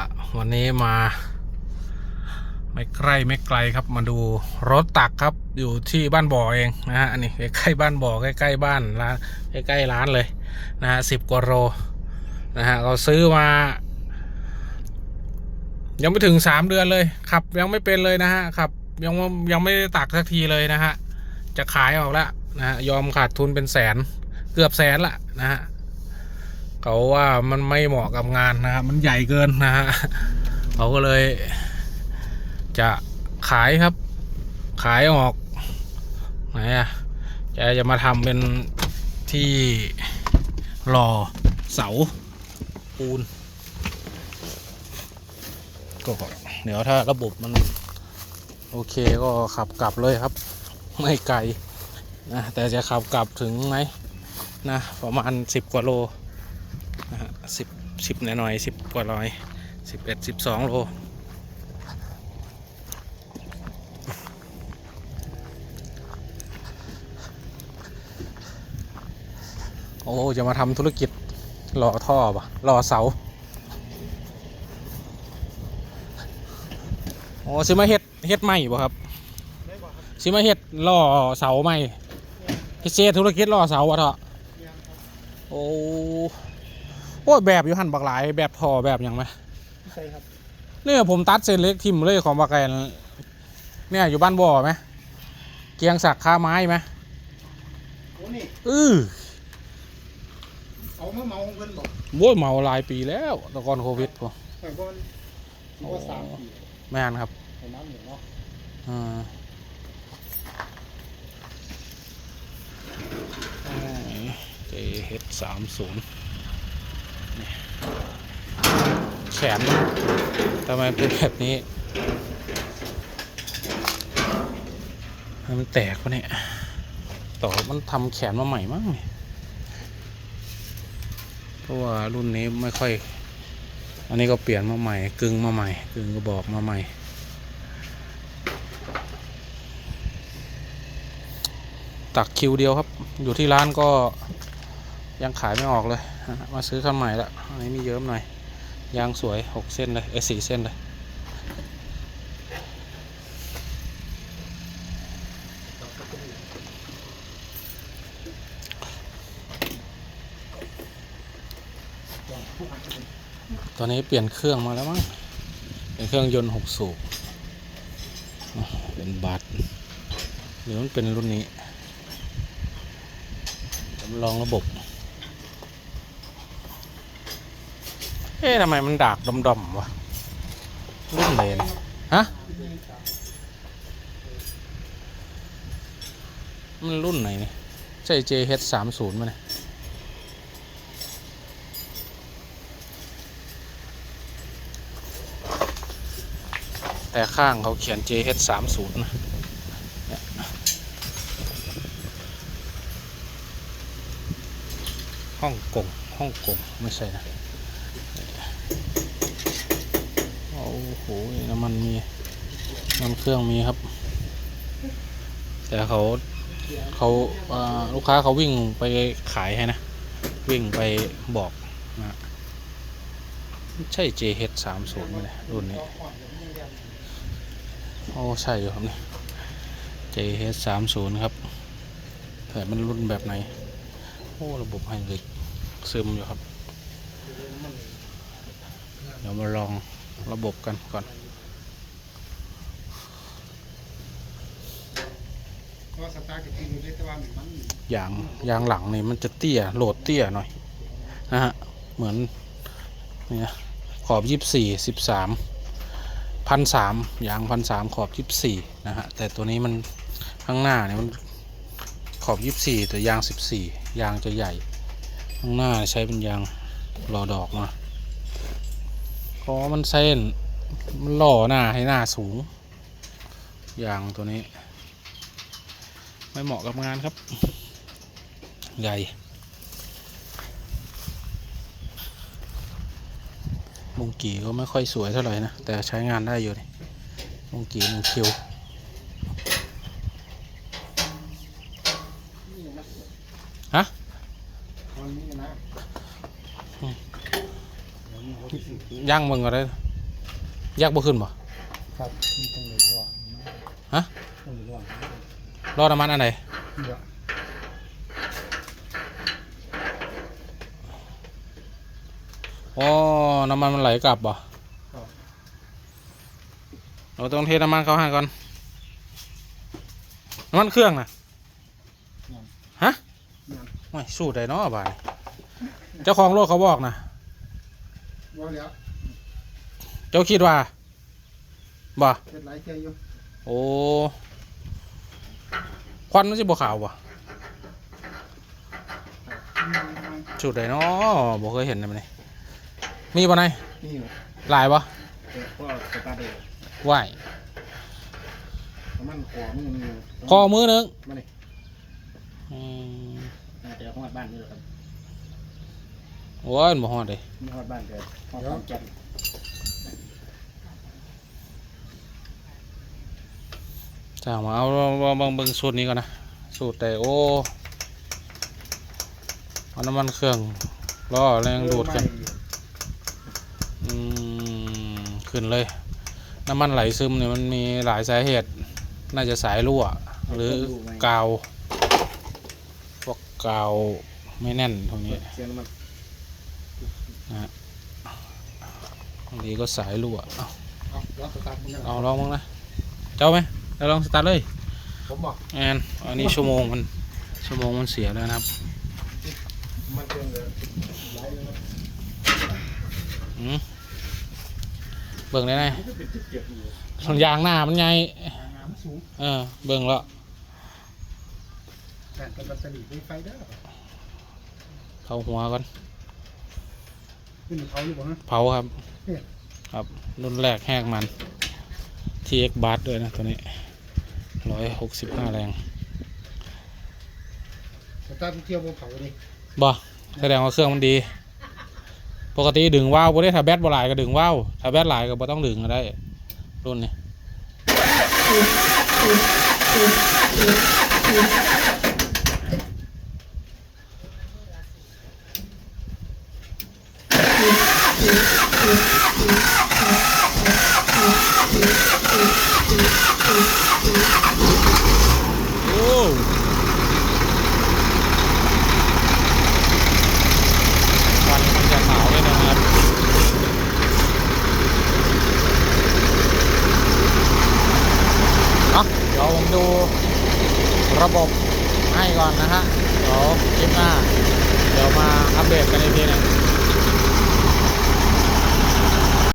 ะวันนี้มา ไม่ใกล้ไม่ไกลครับมาดูรถตักครับอยู่ที่บ้านบ่อเองนะฮะอันนี้ใกล้ๆบ้านบ่อใกล้ๆบ้านร้านใกล้ๆร้านเลยนะฮะสิบกว่าโลนะฮะเราซื้อมา ยังไม่ถึงสามเดือนเลยขับยังไม่เป็นเลยนะฮะขับยังยังไม่ได้ตักสักทีเลยนะฮะจะขายออกแล้วนะฮะยอมขาดทุนเป็นแสนเกือบแสนละนะฮะ เขาว่ามันไม่เหมาะกับงานนะฮะมันใหญ่เกินนะฮะเขาก็เลย จะขายครับ ขายออกไหนอะแกจะมาทำเป็นที่หล่อเสาปูนก็เดี๋ยวถ้าระบบมัน โอเคก็ขับกลับเลยครับ ไม่ไกลนะแต่จะขับกลับถึงไหมนะประมาณสิบกว่าโล สิบสิบหน่อยสิบกว่าร้อยสิบเอ็ดสิบสองโลโอ้ จะมาทำธุรกิจหล่อท่อปะหล่อเสา โอ้ซิมาเฮ็ดเฮ็ดใหม่บ่ครับซิมาเฮ็ดหล่อเสาใหม่เฮ็ดเซธุรกิจหล่อเสาอะเถอะโอ้ โอ้ยแบบอยู่หันบักหลาย แบบท่อแบบหยังไหมใช่ครับเนี่ยผมตัดเส้นเล็กทิมเลยของบักแกนเนี่ยอยู่บ้านบ่อไหมเกียงสักค้าไม้ไหมโอ้นี่อือเอามาเมาเพิ่นบอกโว้ยเมาหลายปีแล้วแตะก่อนโควิดพอแต่ก่อนสิบว่าสามปีแม่นครับไอ้น้ำหมูเนาะอ่าเจเฮดสามศูนย์ แขนทำไมเป็นแบบนี้มมันแตกวะเนี่ย ต่อมันทำแขนมาใหม่มั้งเนี่ยเพราะว่ารุ่นนี้ไม่ค่อย อันนี้ก็เปลี่ยนมาใหม่ กึ่งมาใหม่ กึ่งก็บอกมาใหม่ ตักคิวเดียวครับ อยู่ที่ร้านก็ ยังขายไม่ออกเลยมาซื้อคันใหม่ละอันนี้มีเยิ้มหน่อย ยางสวยหกเส้นเลย เอสี่เส้นเลยตอนนี้เปลี่ยนเครื่องมาแล้วมั้ง เป็นเครื่องยนต์หกสูบ เป็นบัตหรือมันเป็นรุ่นนี้จำลองระบบ เอ๊ะทำไมมันดากดำๆวะรุ่นไหนเนี่ยฮะ มันรุ่นไหนเนี่ยใช่ JH 3 0มั้ยเนี่ยแต่ข้างเขาเขียน JH 3 0นะเนี่ยฮ่องกงฮ่องกงไม่ใช่นะ โอ้โหน้ำ มันมีน้ำเครื่องมีครับ แต่เขาเขาลูกค้าเขาวิ่งไปขายให้นะ วิ่งไปบอกนะใช่ JH 3 0ไหมเนี่ยรุ่นนี้ โอ้ ใช่อยู่ครับนี่ JH 3 0ครับ แต่มันรุ่นแบบไหน โอ้ ระบบไฮดรอลิกซึมอยู่ครับ เดี๋ยวมาลองระบบกันก่อน ก็สตาร์ทกับจริงอ ยู่ได้แต่ว่างยางหลังนี่มันจะเตี้ยโหลดเตี้ยหน่อยนะฮะเหมือนเนี่ยขอบยี่สี่สิบสามพันสามยางพันสามขอบยี่สี่นะฮะแต่ตัวนี้มันข้างหน้าเนี่ยมันขอบยี่สี่แต่ยางสิบสี่ยางจะใหญ่ ข้างหน้าใช้เป็นยางรอดอกมาเพราะมันเส้นมันหล่อหน้าให้หน้าสูงยางตัวนี้ ไม่เหมาะกับงานครับ ใหญ่ มุงกีก็ไม่ค่อยสวยเท่าไหร่นะ แต่ใช้งานได้อยู่นี่มุงกีมุงคิวฮะตอนนี้นะย่างมึงก็ได้ยักบ่ขึ้นบ่ครับมีตรงไหนก่อนฮะต รงไหนก่อนรอน้ำมันอันไหนเดี๋ยวอ๋อน้ำมันมันไหลกลับบ่ครับเราต้องเทน้ำมันเข้าให้ก่อน น้ำมันเครื่องนะฮะเนี่ยไม่สู้ได้เนาะบ้านนี้เจ้าของรถเขาบอกนะว่าแล้วเจ้าคิดว่าบ่เฮ็ดหลายเที่ยอยู่โอ้ค วันมันจะบ่ขาวบ่อืมสูตรใดเนาะบ่เคยเห็นเลยมันนี่มีบ่ไหนนี่อยู่หลายบ่แต่ก็สตาร์ทเองไหวน้ำมันขอมือนึงคอมือหนึงมาเลยอืมน่าจะฮอดบ้านนี่แหละครับโอ้ยบ่ฮอดเลยไม่ฮอดบ้านแต่ฮอดขอนแก่ นจ้างมาเอาบิ่งเบิ่งสูตรนี้ก่อนนะสูตรแต่โอเอาน้ำมันเครื่องล้อแรงดูดกันอืมขึ้นเลย น้ำมันไหลซึมเนี่ยมันมีหลายสาเหตุ น่าจะสายรั่ว หรือกาวพวกกาวไม่แน่นตรงนี้เสียงน้ำมันบางทีก็สายรั่วลองกันเอาลองมั้งนะ เจ้าไหม เดี๋ยวลองสตาร์ทเลยผมบอกแอนอันนี้ชั่วโมงมันชั่วโมงมันเสียแล้วนะครับมันเกินเลยหลายเลยนะอืมเบิ่งได้ไงมันก็เป็นจุดเก็บอยู่ส่วนยางหน้ามันไงน้ำสูงเออเบิ่งแล้วแต่เป็นแบตเตอรี่ไฟเด้อเข้าหัวก่อนขึ้นเขาอยู่บ่ฮะเผาครับเนี่ยครับ รุ่นแรกแหกมัน TX b a r ด้วยนะตัวนี้ ร้อยหกสิบห้าแรงสตาร์ทเที่ยวบนเขาดิบ่แสดงว่าเครื่องมันดี ปกติดึงว่าวบ่ได้ถ้าแบตบ่หลายก็ดึงว่าวถ้าแบตหลายก็บ่ต้องดึงก็ได้ รุ่นนี้โอ้วันมันจะขาวเลยนะครับ เนาะเดี๋ ยวผมดูระบบให้ก่อนนะฮะเดี๋ยวคลิปหน้า เดี๋ยวมาอัปเดตกันอีกทีนึง